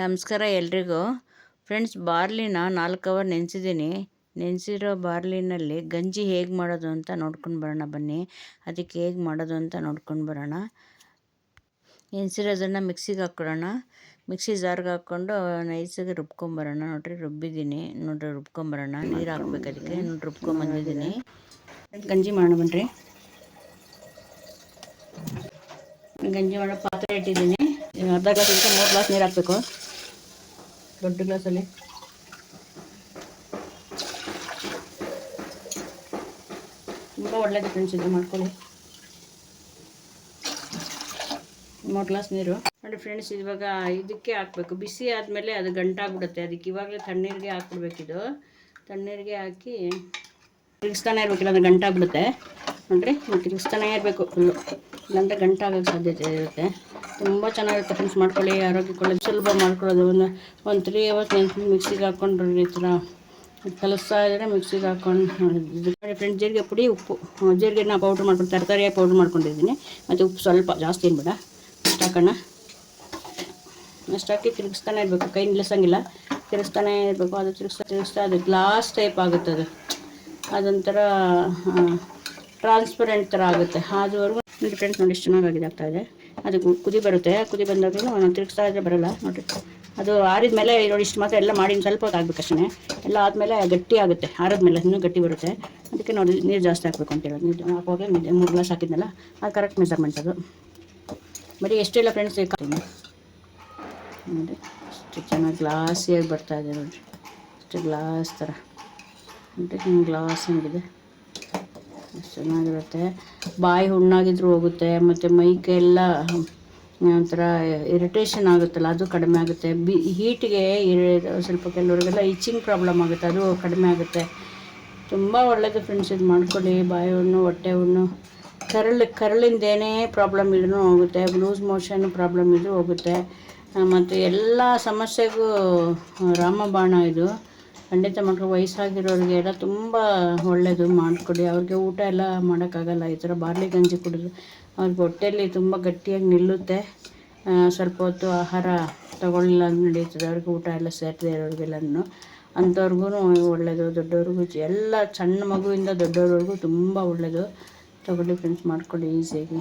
ನಮಸ್ಕಾರ ಎಲ್ರಿಗೂ. ಫ್ರೆಂಡ್ಸ್, ಬಾರ್ಲಿನ ನಾಲ್ಕು ಅವರ್ ನೆನೆಸಿದ್ದೀನಿ. ನೆನೆಸಿರೋ ಬಾರ್ಲಿನಲ್ಲಿ ಗಂಜಿ ಹೇಗೆ ಮಾಡೋದು ಅಂತ ನೋಡ್ಕೊಂಡು ಬರೋಣ ಬನ್ನಿ. ಅದಕ್ಕೆ ಹೇಗೆ ಮಾಡೋದು ಅಂತ ನೋಡ್ಕೊಂಡು ಬರೋಣ. ನೆನೆಸಿರೋದನ್ನು ಮಿಕ್ಸಿಗೆ ಹಾಕ್ಕೊಡೋಣ ಮಿಕ್ಸಿ ಜಾರ್ಗೆ ಹಾಕ್ಕೊಂಡು ನೈಸಾಗಿ ರುಬ್ಕೊಂಬರೋಣ ನೋಡ್ರಿ, ರುಬ್ಬಿದ್ದೀನಿ. ನೋಡ್ರಿ ರುಬ್ಕೊಂಬರೋಣ ನೀರು ಹಾಕ್ಬೇಕು ಅದಕ್ಕೆ. ನೋಡಿ ರುಬ್ಕೊಂಬಂದಿದ್ದೀನಿ ಗಂಜಿ ಮಾಡೋಣ ಬನ್ನಿರಿ ಗಂಜಿ ಮಾಡೋ ಪಾತ್ರೆ ಇಟ್ಟಿದ್ದೀನಿ. ಅರ್ಧ ಗ್ಲಾಸ್ ಮೂರು ಗ್ಲಾಸ್ ನೀರು ಹಾಕಬೇಕು. ದೊಡ್ಡ ಗ್ಲಾಸಲ್ಲಿ. ತುಂಬ ಒಳ್ಳೇದು ಫ್ರೆಂಡ್ಸ್ ಇದು, ಮಾಡ್ಕೊಳ್ಳಿ. ಮೂರು ಗ್ಲಾಸ್ ನೀರು. ನೋಡಿ ಫ್ರೆಂಡ್ಸ್ ಇವಾಗ ಇದಕ್ಕೆ ಹಾಕಬೇಕು. ಬಿಸಿ ಆದಮೇಲೆ ಅದು ಗಂಟಾಗ್ಬಿಡುತ್ತೆ. ಅದಕ್ಕೆ ಇವಾಗಲೇ ತಣ್ಣೀರಿಗೆ ಹಾಕ್ಬಿಡ್ಬೇಕಿದು ತಣ್ಣೀರಿಗೆ ಹಾಕಿ ತಿರುಗಿಸ್ತಾನೆ ಇರಬೇಕಿಲ್ಲ ಅಂದರೆ ಗಂಟಾಗ್ಬಿಡುತ್ತೆ. ನೋಡಿರಿ ತಿರುಗಿಸ್ತಾನೆ ಇರಬೇಕು ಫುಲ್ಲು ಇಲ್ಲಾಂದರೆ ಗಂಟಾಗೋಕ್ಕೆ ಸಾಧ್ಯತೆ ಇರುತ್ತೆ. ತುಂಬ ಚೆನ್ನಾಗಿರುತ್ತೆ ಫ್ರೆಂಡ್ಸ್ ಮಾಡ್ಕೊಳ್ಳಿ ಆರೋಗ್ಯಕ್ಕೆ ಸುಲಭ ಮಾಡ್ಕೊಳ್ಳೋದು. ಒಂದು ಒಂದು ತ್ರೀ ಅವರ್ಸ್ ನೆನ್ಸ್ಬಿಟ್ಟು ಮಿಕ್ಸಿಗೆ ಹಾಕ್ಕೊಂಡ್ರಿ ಈ ಥರ ಕಲಿಸ್ತಾ ಇದ್ದರೆ ಮಿಕ್ಸಿಗೆ ಹಾಕ್ಕೊಂಡು ನೋಡಿ ಫ್ರೆಂಡ್ಸ್ ಜೀರಿಗೆ ಪುಡಿ, ಉಪ್ಪು. ಜೀರಿಗೆ ನಾ ಪೌಡ್ರ್ ಮಾಡ್ಕೊಂಡು, ತರಕಾರಿಯಾಗಿ ಪೌಡ್ರ್ ಮಾಡ್ಕೊಂಡಿದ್ದೀನಿ. ಮತ್ತು ಉಪ್ಪು ಸ್ವಲ್ಪ, ಜಾಸ್ತಿ ಏನು ಬೇಡ. ಅಷ್ಟು ಹಾಕೋಣ. ಅಷ್ಟು ಹಾಕಿ ತಿರುಗಿಸ್ತಾನೆ ಇರಬೇಕು. ಕೈ ನಿಲ್ಲಿಸಂಗಿಲ್ಲ. ತಿರುಗಿಸ್ತಾನೆ ಇರಬೇಕು. ಅದು ತಿರುಗಿಸ್ತಾ ತಿರುಗಿಸ್ತಾ ಅದು ಗ್ಲಾಸ್ ಟೈಪ್ ಆಗುತ್ತೆ ಅದು. ಅದೊಂಥರ ಟ್ರಾನ್ಸ್ಪರೆಂಟ್ ಥರ ಆಗುತ್ತೆ. ಅದುವರೆಗೂ ನೋಡಿ ಫ್ರೆಂಡ್ಸ್ ನೋಡಿ ಎಷ್ಟು ಚೆನ್ನಾಗಾಗಿದೆ ಆಗ್ತಾಯಿದೆ ಅದು ಕುದಿ ಬರುತ್ತೆ. ಕುದಿ ಬಂದಾಗಲೂ ತಿರುಗಿಸ್ತಾ ಇದ್ರೆ ಬರೋಲ್ಲ ನೋಡಿರಿ. ಅದು ಆರಿದ ಮೇಲೆ ನೋಡಿ, ಇಷ್ಟು ಮಾತ್ರ ಎಲ್ಲ ಮಾಡಿ ಸ್ವಲ್ಪ ಹೊತ್ತು ಆಗ್ಬೇಕು ಅಷ್ಟೇ ಎಲ್ಲ ಆದಮೇಲೆ ಗಟ್ಟಿ ಆಗುತ್ತೆ. ಆರಿದ್ಮೇಲೆ ಇನ್ನೂ ಗಟ್ಟಿ ಬರುತ್ತೆ. ಅದಕ್ಕೆ ನೋಡಿ, ನೀರು ಜಾಸ್ತಿ ಹಾಕ್ಬೇಕು ಅಂತ ಹೇಳೋದು. ನೀರು ಹಾಕುವಾಗ ಮೂರು ಗ್ಲಾಸ್ ಹಾಕಿದ್ನಲ್ಲ ಅದು ಕರೆಕ್ಟ್ ಮೆಜರ್ಮೆಂಟ್ ಅದು. ಬರೀ ಎಷ್ಟಿಲ್ಲ ಫ್ರೆಂಡ್ಸ್ ಬೇಕಾಗ್ತೀನಿ ನೋಡಿ ಅಷ್ಟು ಚೆನ್ನಾಗಿ ಗ್ಲಾಸಿಯಾಗಿ ಬರ್ತಾಯಿದೆ ನೋಡಿರಿ. ಅಷ್ಟು ಗ್ಲಾಸ್ ಥರ ನೋಡಿ ಹಿಂಗೆ ಗ್ಲಾಸ್ ಹಿಂಗಿದೆ ಚೆನ್ನಾಗಿರುತ್ತೆ. ಬಾಯಿ ಹುಣ್ಣಾಗಿದ್ರು ಹೋಗುತ್ತೆ, ಮತ್ತು ಮೈಕೆಲ್ಲ ಒಂಥರ ಇರಿಟೇಷನ್ ಆಗುತ್ತಲ್ಲ, ಅದು ಕಡಿಮೆ ಆಗುತ್ತೆ. ಬಿ ಹೀಟಿಗೆ ಸ್ವಲ್ಪ ಕೆಲವ್ರಿಗೆಲ್ಲ ಇಚ್ಚಿಂಗ್ ಪ್ರಾಬ್ಲಮ್ ಆಗುತ್ತೆ, ಅದು ಕಡಿಮೆ ಆಗುತ್ತೆ. ತುಂಬ ಒಳ್ಳೆಯದು ಫ್ರೆಂಡ್ಸ್ ಇದು ಮಾಡ್ಕೊಳ್ಳಿ. ಬಾಯಿ ಹುಣ್ಣು, ಹೊಟ್ಟೆ ಹುಣ್ಣು, ಕರಳು, ಕರಳಿಂದೇನೇ ಪ್ರಾಬ್ಲಮ್ ಇದ್ರೂ ಹೋಗುತ್ತೆ ಲೂಸ್ ಮೋಷನ್ ಪ್ರಾಬ್ಲಮ್ ಇದ್ರೂ ಹೋಗುತ್ತೆ. ಮತ್ತು ಎಲ್ಲ ಸಮಸ್ಯೆಗೂ ರಾಮಬಾಣ ಇದು. ಖಂಡಿತ ವಯಸ್ಸಾಗಿರೋರಿಗೆ ಎಲ್ಲ ತುಂಬ ಒಳ್ಳೆಯದು ಮಾಡಿಕೊಡಿ. ಅವ್ರಿಗೆ ಊಟ ಎಲ್ಲ ಮಾಡೋಕ್ಕಾಗಲ್ಲ, ಈ ಥರ ಬಾರ್ಲಿ ಗಂಜಿ ಕುಡಿದ್ರೆ ಅವ್ರಿಗೆ ಹೊಟ್ಟೆಯಲ್ಲಿ ತುಂಬ ಗಟ್ಟಿಯಾಗಿ ನಿಲ್ಲುತ್ತೆ. ಸ್ವಲ್ಪ ಹೊತ್ತು ಆಹಾರ ತಗೊಳ್ಳಿಲ್ಲ ನಡೀತದೆ. ಅವ್ರಿಗೆ ಊಟ ಎಲ್ಲ ಸೇರ್ತದೆ ಇರೋರಿಗೆಲ್ಲನೂ. ಅಂಥವ್ರಿಗೂ ಒಳ್ಳೆಯದು ದೊಡ್ಡವ್ರಿಗೂ ಎಲ್ಲ ಸಣ್ಣ ಮಗುವಿಂದ ದೊಡ್ಡವ್ರವರೆಗೂ ತುಂಬ ಒಳ್ಳೆಯದು ತಗೊಳ್ಳಿ ಫ್ರೆಂಡ್ಸ್, ಮಾಡಿಕೊಡಿ ಈಸಿಯಾಗಿ.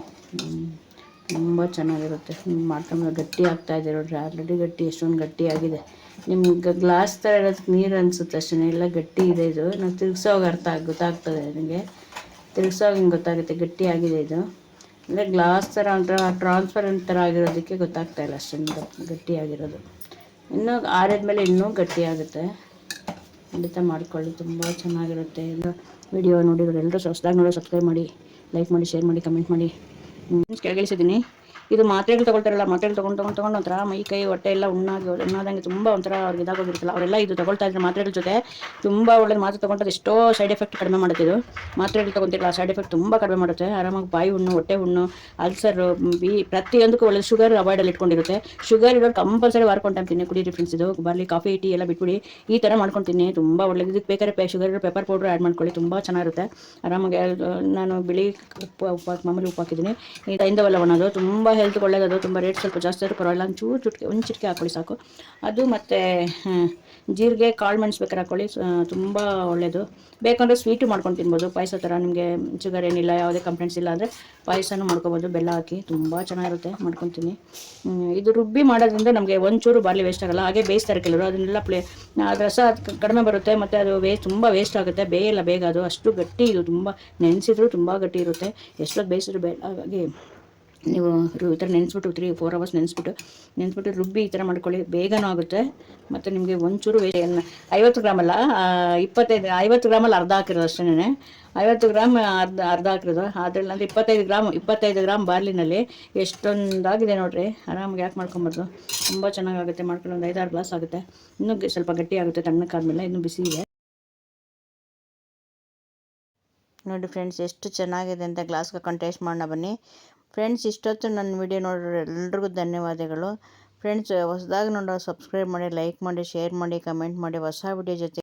ತುಂಬ ಚೆನ್ನಾಗಿರುತ್ತೆ. ಮಾಡ್ಕೊಂಡು ಗಟ್ಟಿ ಆಗ್ತಾಯಿದೆ ನೋಡ್ರಿ. ಆಲ್ರೆಡಿ ಗಟ್ಟಿ, ಎಷ್ಟೊಂದು ಗಟ್ಟಿಯಾಗಿದೆ ನಿಮ್ಗೆ ಗ್ಲಾಸ್ ಥರ ಇರೋದಕ್ಕೆ ನೀರು ಅನಿಸುತ್ತೆ ಅಷ್ಟೇ ಎಲ್ಲ ಗಟ್ಟಿ ಇದೆ ಇದು. ನಾವು ತಿರ್ಗ್ಸೋವಾಗ ಅರ್ಥ ಆಗಿ, ಗೊತ್ತಾಗ್ತದೆ ನನಗೆ ತಿರ್ಗ್ಸೋವಾಗ ಹಿಂಗೆ ಗೊತ್ತಾಗುತ್ತೆ, ಗಟ್ಟಿ ಆಗಿದೆ ಇದು. ಅಂದರೆ ಗ್ಲಾಸ್ ಥರ ಒಂಥರ ಟ್ರಾನ್ಸ್ಪರೆಂಟ್ ಥರ ಆಗಿರೋದಕ್ಕೆ ಗೊತ್ತಾಗ್ತಾ ಇಲ್ಲ ಅಷ್ಟೊಂದು ಗಟ್ಟಿಯಾಗಿರೋದು ಇನ್ನೂ ಆರಿದ್ಮೇಲೆ ಇನ್ನೂ ಗಟ್ಟಿಯಾಗುತ್ತೆ ಖಂಡಿತ ಮಾಡಿಕೊಳ್ಳಿ, ತುಂಬ ಚೆನ್ನಾಗಿರುತ್ತೆ ಎಲ್ಲ ವಿಡಿಯೋ ನೋಡಿರೋರು ಎಲ್ಲರೂ ಹೊಸ್ದಾಗಿ ನೋಡಿ ಸಬ್ಸ್ಕ್ರೈಬ್ ಮಾಡಿ ಲೈಕ್ ಮಾಡಿ ಶೇರ್ ಮಾಡಿ ಕಮೆಂಟ್ ಮಾಡಿ. ಕೆಳಗಿಳಿಸಿದ್ದೀನಿ. ಇದು ಮಾತ್ರೆಗಳು ತಗೊಳ್ತಾರಲ್ಲ, ಮಾತ್ರೆಗಳು ತೊಗೊಂಡು, ತಗೊಂಡ್ ತಗೊಂಡ್ ಒಂಥರ ಮೈ, ಕೈ, ಹೊಟ್ಟೆ ಎಲ್ಲ ಉಣ್ಣಾಗಿ, ಉಣ್ಣಾದಂಗೆ ತುಂಬ ಒಂಥರ ಅವ್ರಿಗೆ ಇದಾಗೋಗಿರುತ್ತಲ್ಲ. ಅವರೆಲ್ಲ ಇದು ತಗೊಳ್ತಾ ಇದ್ರೆ ಮಾತ್ರೆಗಳ ಜೊತೆ ತುಂಬಾ ಒಳ್ಳೆದು. ಮಾತ್ರೆ ತಗೊಂಡ್ರೆ ಎಷ್ಟೋ ಸೈಡ್ ಎಫೆಕ್ಟ್ ಕಡಿಮೆ ಮಾಡುತ್ತೆ ಇದು. ಮಾತ್ರೆಗಳು ತಗೊಂತಿರಲ್ಲ ಸೈಡ್ ಎಫೆಕ್ಟ್ ತುಂಬಾ ಕಡಿಮೆ ಮಾಡುತ್ತೆ. ಆರಾಮಾಗಿ ಬಾಯಿ ಹುಣ್ಣು ಹೊಟ್ಟೆ ಹುಣ್ಣು ಅಲ್ಸರ್ ಬಿ ಪ್ರತಿಯೊಂದಕ್ಕೂ ಒಳ್ಳೆ ಶುಗರ್ ಅವಾಯ್ಡಲ್ಲಿ ಇಟ್ಕೊಂಡಿರುತ್ತೆ. ಶುಗರ್ ಇರೋದು ಕಂಪಲ್ಸರಿ ವಾರ್ಕೊಂಡು ಟೈಮ್ ತಿನ್ನಿ, ಕುಡಿ ಫ್ರೆಂಡ್ಸ್ ಇದು. ಬಾರ್ಲಿ ಕಾಫಿ ಟೀ ಎಲ್ಲ ಬಿಟ್ಬಿಡಿ. ಈ ಥರ ಮಾಡ್ಕೊತೀನಿ ತುಂಬ ಒಳ್ಳೆದು. ಇದಕ್ಕೆ ಬೇಕಾದ್ರೆ ಶುಗರ್ ಪೆಪರ್ ಪೌಡ್ರ್ ಆ್ಯಡ್ ಮಾಡ್ಕೊಳ್ಳಿ, ತುಂಬ ಚೆನ್ನಾಗಿರುತ್ತೆ. ಆರಾಮಾಗಿ ನಾನು ಬಿಳಿ ಉಪ್ಪು ಉಪ್ಪು ಮಾಮೂಲಿ ಉಪ್ಪು ಹಾಕಿದ್ದೀನಿ. ಈ ಇಂದವೆಲ್ಲ ಒಣದು ತುಂಬ ಹೆಲ್ತ್ ಒಳ್ಳೆಯದು ತುಂಬ ರೇಟ್ ಸ್ವಲ್ಪ ಜಾಸ್ತಿ ಆದರೂ ಪರವಾಗಿಲ್ಲ ಒಂದು ಚೂರು ಚುಟ್ಕೆ, ಒಂದು ಚಿಟಿಕೆ ಹಾಕೊಳ್ಳಿ ಸಾಕು. ಅದು ಮತ್ತು ಜೀರಿಗೆ, ಕಾಳು ಮೆಣಸು ಬೇಕಾದ್ರೆ ಹಾಕೊಳ್ಳಿ ತುಂಬ ಒಳ್ಳೆಯದು ಬೇಕಂದರೆ ಸ್ವೀಟು ಮಾಡ್ಕೊಂಡು ತಿನ್ಬೋದು. ಪಾಯಸ ಥರ ನಿಮಗೆ ಶುಗರ್ ಏನಿಲ್ಲ, ಯಾವುದೇ ಕಂಪ್ಲೇಂಟ್ಸ್ ಇಲ್ಲ ಅಂದರೆ ಪಾಯಸನೂ ಮಾಡ್ಕೊಬೋದು, ಬೆಲ್ಲ ಹಾಕಿ ತುಂಬ ಚೆನ್ನಾಗಿರುತ್ತೆ ಮಾಡ್ಕೊತೀನಿ ಇದು ರುಬ್ಬಿ ಮಾಡೋದ್ರಿಂದ ನಮಗೆ ಒಂಚೂರು ಬಾರ್ಲಿ ವೇಸ್ಟ್ ಆಗಲ್ಲ, ಹಾಗೆ ಬೇಯಿಸ್ತಾರೆ ಕೆಲವರು. ಅದನ್ನೆಲ್ಲ ಪ್ಲೇ ಅದು ರಸ ಕಡಿಮೆ ಬರುತ್ತೆ, ಮತ್ತು ಅದು ವೇಸ್ಟ್ ತುಂಬ ವೇಸ್ಟ್ ಆಗುತ್ತೆ, ಬೇಯಲ್ಲ ಬೇಗ ಅದು. ಅಷ್ಟು ಗಟ್ಟಿ, ಇದು ತುಂಬ ನೆನೆಸಿದ್ರು ತುಂಬ ಗಟ್ಟಿ ಇರುತ್ತೆ. ಎಷ್ಟೊತ್ತು ಬೇಯಿಸಿದ್ರು ಬೇ ಹಾಗಾಗಿ ನೀವು ಈ ಥರ ನೆನೆಸ್ಬಿಟ್ಟು ತ್ರೀ ಫೋರ್ ಅವರ್ಸ್ ನೆನೆಸ್ಬಿಟ್ಟು ನೆನೆಸ್ಬಿಟ್ಟು ರುಬ್ಬಿ ಈ ಥರ ಮಾಡ್ಕೊಳ್ಳಿ, ಬೇಗನೂ ಆಗುತ್ತೆ. ಮತ್ತು ನಿಮಗೆ ಒಂಚೂರು ಐವತ್ತು ಗ್ರಾಮಲ್ಲ ಇಪ್ಪತ್ತೈದು, ಐವತ್ತು ಗ್ರಾಮಲ್ಲಿ ಅರ್ಧ ಹಾಕಿರೋದು ಅಷ್ಟೇ ಐವತ್ತು ಗ್ರಾಮ್ ಅರ್ಧ ಅರ್ಧ ಹಾಕಿರೋದು. ಅದರಲ್ಲಿ ಅಂದರೆ ಇಪ್ಪತ್ತೈದು ಗ್ರಾಮ್ ಇಪ್ಪತ್ತೈದು ಗ್ರಾಮ್ ಬಾರ್ಲಿನಲ್ಲಿ ಎಷ್ಟೊಂದಾಗಿದೆ ನೋಡಿರಿ. ಆರಾಮಾಗಿ ಯಾಕೆ ಮಾಡ್ಕೊಬಾರ್ದು? ತುಂಬ ಚೆನ್ನಾಗಾಗುತ್ತೆ ಮಾಡ್ಕೊಂಡು ಒಂದು ಐದಾರು ಗ್ಲಾಸ್ ಆಗುತ್ತೆ. ಇನ್ನೂ ಸ್ವಲ್ಪ ಗಟ್ಟಿ ಆಗುತ್ತೆ ತಣ್ಣಕ್ಕಾದ್ಮೇಲೆ, ಇನ್ನೂ ಬಿಸಿ ಇದೆ. ನೋಡಿ ಫ್ರೆಂಡ್ಸ್ ಎಷ್ಟು ಚೆನ್ನಾಗಿದೆ ಅಂತ ಗ್ಲಾಸ್ಗೆ ಹಾಕೊಂಡು ಟೇಸ್ಟ್ ಮಾಡೋಣ ಬನ್ನಿ. ಫ್ರೆಂಡ್ಸ್ ಇಷ್ಟೊತ್ತು ನನ್ನ ವಿಡಿಯೋ ನೋಡೋರು ಎಲ್ರಿಗೂ ಧನ್ಯವಾದಗಳು. ಫ್ರೆಂಡ್ಸ್ ಹೊಸದಾಗಿ ನೋಡೋ ಸಬ್ಸ್ಕ್ರೈಬ್ ಮಾಡಿ ಲೈಕ್ ಮಾಡಿ ಶೇರ್ ಮಾಡಿ ಕಮೆಂಟ್ ಮಾಡಿ, ಹೊಸ ವಿಡಿಯೋ ಜೊತೆ